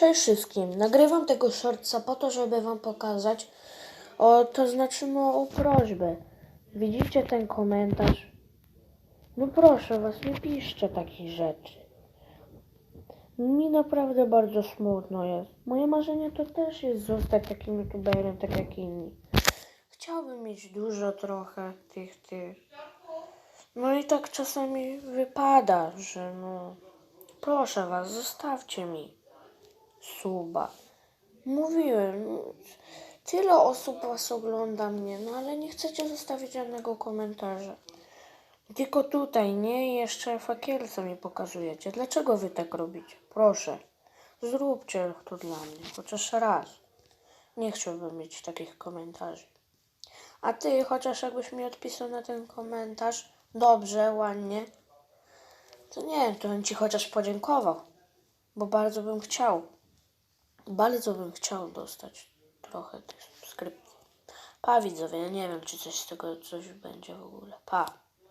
Cześć wszystkim. Nagrywam tego shortsa po to, żeby wam pokazać, o, to znaczy o prośbę. Widzicie ten komentarz? No proszę was, nie piszcie takich rzeczy. Mi naprawdę bardzo smutno jest. Moje marzenie to też jest zostać takim youtuberem, tak jak inni. Chciałbym mieć dużo trochę tych, tych. No i tak czasami wypada, że no... Proszę was, zostawcie mi suba. Mówiłem, tyle osób was ogląda mnie, no ale nie chcecie zostawić żadnego komentarza. Tylko tutaj, nie? Jeszcze fakierca mi pokazujecie. Dlaczego wy tak robicie? Proszę, zróbcie to dla mnie, chociaż raz. Nie chciałbym mieć takich komentarzy. A ty, chociaż jakbyś mi odpisał na ten komentarz, dobrze, ładnie, to nie, to bym ci chociaż podziękował, bo bardzo bym chciał. Bardzo bym chciał dostać trochę tych subskrypcji. Pa widzowie, ja nie wiem, czy coś z tego coś będzie w ogóle. Pa.